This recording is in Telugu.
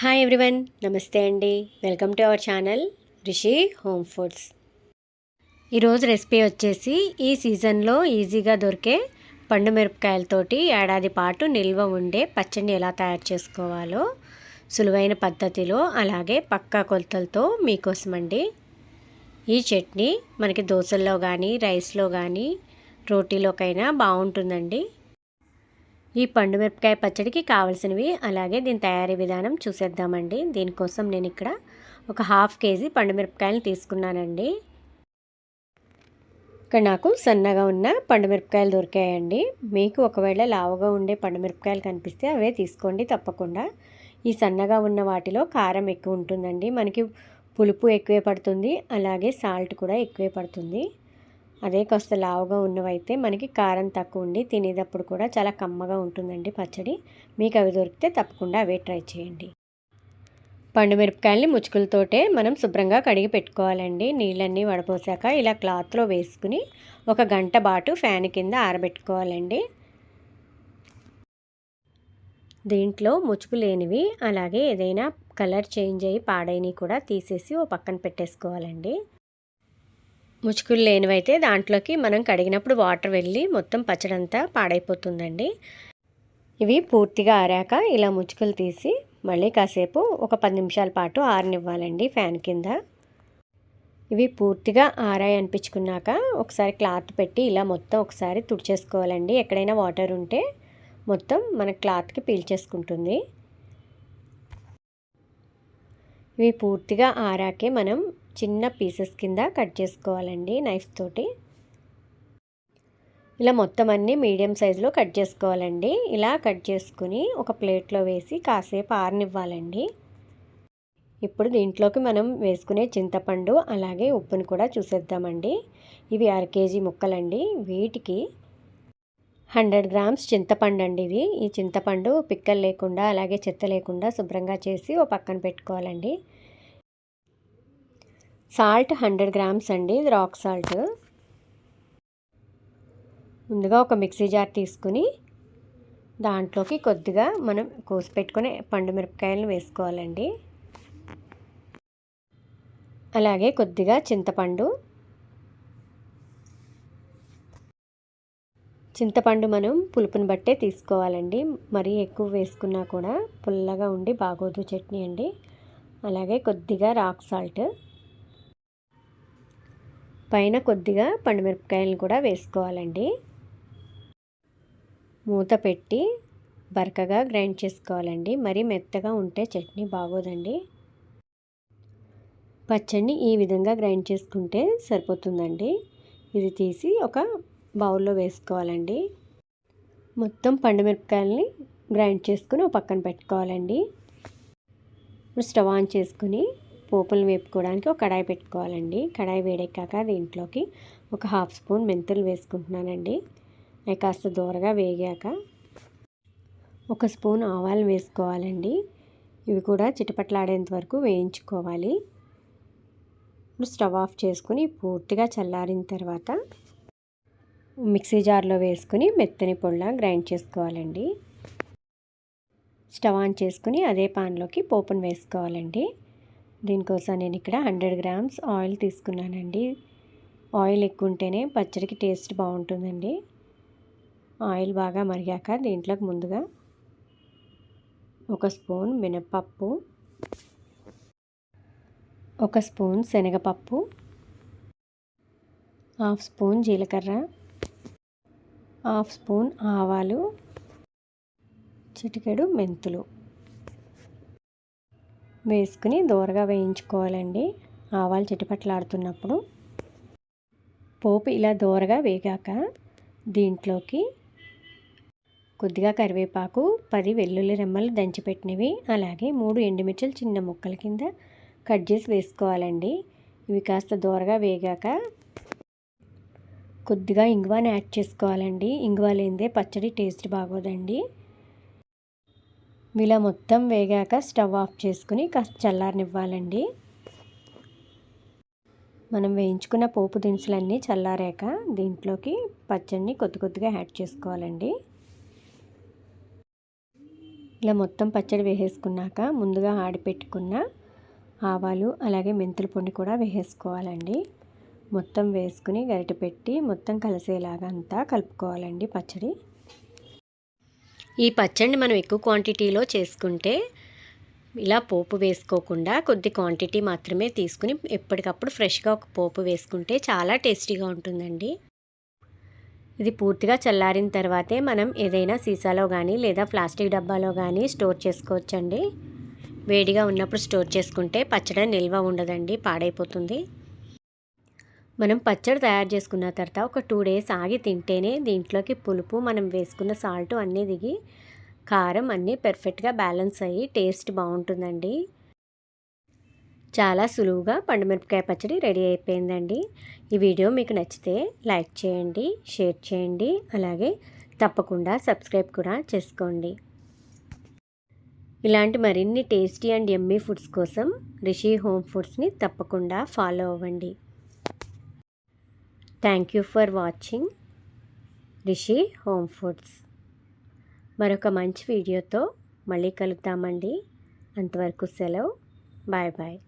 హాయ్ ఎవ్రీవన్ నమస్తే అండి. Welcome to our channel Rishi home foods ఈరోజు రెసిపీ వచ్చేసి ఈ సీజన్లో ఈజీగా దొరికే పండు మిరపకాయలతోటి ఏడాది పాటు నిల్వ ఉండే పచ్చడిని ఎలా తయారు చేసుకోవాలో సులువైన పద్ధతిలో అలాగే పక్కా కొలతలతో మీకోసం అండి. ఈ చట్నీ మనకి దోశల్లో కానీ రైస్లో కానీ రోటీలోకైనా బాగుంటుందండి. ఈ పండు మిరపకాయ పచ్చడికి కావాల్సినవి అలాగే దీని తయారీ విధానం చూసేద్దామండి. దీనికోసం నేను ఇక్కడ ఒక హాఫ్ కేజీ పండు మిరపకాయలు తీసుకున్నానండి. ఇక్కడ నాకు సన్నగా ఉన్న పండు మిరపకాయలు దొరికాయండి. మీకు ఒకవేళ లావుగా ఉండే పండు మిరపకాయలు కనిపిస్తే అవే తీసుకోండి తప్పకుండా. ఈ సన్నగా ఉన్న వాటిలో కారం ఎక్కువ ఉంటుందండి. మనకి పులుపు ఎక్కువే పడుతుంది. అలాగే సాల్ట్ కూడా ఎక్కువే పడుతుంది. అదే కాస్త లావుగా ఉన్నవైతే మనకి కారం తక్కువ ఉండి తినేటప్పుడు కూడా చాలా కమ్మగా ఉంటుందండి పచ్చడి. మీకు అవి దొరికితే తప్పకుండా అవే ట్రై చేయండి. పండు మిరపకాయల్ని ముచ్చుకలతోటే మనం శుభ్రంగా కడిగి పెట్టుకోవాలండి. నీళ్ళన్నీ వడపోసాక ఇలా క్లాత్లో వేసుకుని ఒక గంట బాటు ఫ్యాన్ కింద ఆరబెట్టుకోవాలండి. దీంట్లో ముచ్చుకు లేనివి అలాగే ఏదైనా కలర్ చేంజ్ అయ్యి పాడైనవి కూడా తీసేసి ఓ పక్కన పెట్టేసుకోవాలండి. ముచ్చుకులు లేనివైతే దాంట్లోకి మనం కడిగినప్పుడు వాటర్ వెళ్ళి మొత్తం పచ్చడంతా పాడైపోతుందండి. ఇవి పూర్తిగా ఆరాక ఇలా ముచ్చుకులు తీసి మళ్ళీ కాసేపు ఒక పది నిమిషాల పాటు ఆరనివ్వాలండి ఫ్యాన్ కింద. ఇవి పూర్తిగా ఆరాయి అనిపించుకున్నాక ఒకసారి క్లాత్ పెట్టి ఇలా మొత్తం ఒకసారి తుడిచేసుకోవాలండి. ఎక్కడైనా వాటర్ ఉంటే మొత్తం మన క్లాత్కి పీల్చేసుకుంటుంది ఇవి పూర్తిగా ఆరాకే మనం చిన్న పీసెస్ కింద కట్ చేసుకోవాలండి నైఫ్ తోటి. ఇలా మొత్తం అన్నీ మీడియం సైజులో కట్ చేసుకోవాలండి. ఇలా కట్ చేసుకుని ఒక ప్లేట్లో వేసి కాసేపు ఆరనివ్వాలండి. ఇప్పుడు దీంట్లోకి మనం వేసుకునే చింతపండు అలాగే ఉప్పుని కూడా చూసేద్దామండి. ఇవి అర కేజీ ముక్కలండి. వీటికి హండ్రెడ్ గ్రామ్స్ చింతపండు అండి ఇది. ఈ చింతపండు పిక్కలు లేకుండా అలాగే చెత్త లేకుండా శుభ్రంగా చేసి ఓ పక్కన పెట్టుకోవాలండి. సాల్ట్ హండ్రెడ్ గ్రామ్స్ అండి. ఇది రాక్ సాల్ట్. ముందుగా ఒక మిక్సీ జార్ తీసుకుని దాంట్లోకి కొద్దిగా మనం కోసి పెట్టుకుని పండు మిరపకాయలను వేసుకోవాలండి. అలాగే కొద్దిగా చింతపండు చింతపండు మనం పులుపుని బట్టే తీసుకోవాలండి. మరీ ఎక్కువ వేసుకున్నా కూడా పుల్లగా ఉండి బాగోదు చట్నీ అండి. అలాగే కొద్దిగా రాక్ సాల్ట్. పైన కొద్దిగా పండుమిరపకాయలను కూడా వేసుకోవాలండి. మూత పెట్టి బరకగా గ్రైండ్ చేసుకోవాలండి. మరీ మెత్తగా ఉంటే చట్నీ బాగోదండి. పచ్చడిని ఈ విధంగా గ్రైండ్ చేసుకుంటే సరిపోతుందండి. ఇది తీసి ఒక బౌల్లో వేసుకోవాలండి. మొత్తం పండుమిరపకాయలని గ్రైండ్ చేసుకుని ఒక పక్కన పెట్టుకోవాలండి. స్టవ్ ఆన్ చేసుకుని పోపులు వేపుకోవడానికి ఒక కడాయి పెట్టుకోవాలండి. కడాయి వేడెక్కాక దీంట్లోకి ఒక హాఫ్ స్పూన్ మెంతులు వేసుకుంటున్నానండి. అవి కాస్త దూరగా వేగాక ఒక స్పూన్ ఆవాలు వేసుకోవాలండి. ఇవి కూడా చిటపట్లాడేంత వరకు వేయించుకోవాలి. ఇప్పుడు స్టవ్ ఆఫ్ చేసుకుని పూర్తిగా చల్లారిన తర్వాత మిక్సీ జార్లో వేసుకుని మెత్తని పొడిలా గ్రైండ్ చేసుకోవాలండి. స్టవ్ ఆన్ చేసుకుని అదే పాన్లోకి పోపును వేసుకోవాలండి. దీనికోసం నేను ఇక్కడ హండ్రెడ్ గ్రామ్స్ ఆయిల్ తీసుకున్నానండి. ఆయిల్ ఎక్కువ ఉంటేనే పచ్చడికి టేస్ట్ బాగుంటుందండి. ఆయిల్ బాగా మరిగాక దీంట్లోకి ముందుగా ఒక స్పూన్ మినప్పప్పు ఒక స్పూన్ శనగపప్పు హాఫ్ స్పూన్ జీలకర్ర హాఫ్ స్పూన్ ఆవాలు చిటికెడు మెంతులు వేసుకుని దూరగా వేయించుకోవాలండి. ఆవాలు చిటిపట్లాడుతున్నప్పుడు పోపు ఇలా దూరగా వేగాక దీంట్లోకి కొద్దిగా కరివేపాకు పది వెల్లుల్లి రెమ్మలు దంచిపెట్టినవి అలాగే మూడు ఎండుమిర్చలు చిన్న ముక్కల కింద కట్ చేసి వేసుకోవాలండి. ఇవి కాస్త దూరగా వేగాక కొద్దిగా ఇంగువాని యాడ్ చేసుకోవాలండి. ఇంగువ లేనిదే పచ్చడి టేస్ట్ బాగోదండి. ఇలా మొత్తం వేగాక స్టవ్ ఆఫ్ చేసుకుని కాస్త చల్లారనివ్వాలండి. మనం వేయించుకున్న పోపు దినుసులన్నీ చల్లారాక దీంట్లోకి పచ్చడిని కొద్ది కొద్దిగా యాడ్ చేసుకోవాలండి. ఇలా మొత్తం పచ్చడి వేసేసుకున్నాక ముందుగా ఆడిపెట్టుకున్న ఆవాలు అలాగే మెంతుల పొడి కూడా వేసేసుకోవాలండి. మొత్తం వేసుకుని గరిటె పెట్టి మొత్తం కలిసేలాగా అంతా కలుపుకోవాలండి పచ్చడి. ఈ పచ్చడిని మనం ఎక్కువ క్వాంటిటీలో చేసుకుంటే ఇలా పోపు వేసుకోకుండా కొద్ది క్వాంటిటీ మాత్రమే తీసుకుని ఎప్పటికప్పుడు ఫ్రెష్గా ఒక పోపు వేసుకుంటే చాలా టేస్టీగా ఉంటుందండి. ఇది పూర్తిగా చల్లారిన తర్వాతే మనం ఏదైనా సీసాలో కానీ లేదా ప్లాస్టిక్ డబ్బాలో కానీ స్టోర్ చేసుకోవచ్చండి. వేడిగా ఉన్నప్పుడు స్టోర్ చేసుకుంటే పచ్చడి నిల్వ ఉండదండి పాడైపోతుంది. మనం పచ్చడి తయారు చేసుకున్న తర్వాత ఒక టూ డేస్ ఆగి తింటేనే దీంట్లోకి పులుపు మనం వేసుకున్న సాల్ట్ అన్నీ దిగి కారం అన్నీ పెర్ఫెక్ట్గా బ్యాలెన్స్ అయ్యి టేస్ట్ బాగుంటుందండి. చాలా సులువుగా పండుమిరపకాయ పచ్చడి రెడీ అయిపోయిందండి. ఈ వీడియో మీకు నచ్చితే లైక్ చేయండి షేర్ చేయండి అలాగే తప్పకుండా సబ్స్క్రైబ్ కూడా చేసుకోండి. ఇలాంటి మరిన్ని టేస్టీ అండ్ ఎమ్మీ ఫుడ్స్ కోసం రిషి హోమ్ ఫుడ్స్ని తప్పకుండా ఫాలో అవ్వండి. Thank you for watching Rishi home foods మరొక మంచి వీడియోతో మళ్ళీ కలుద్దామండి. అంతవరకు సెలవు. Bye bye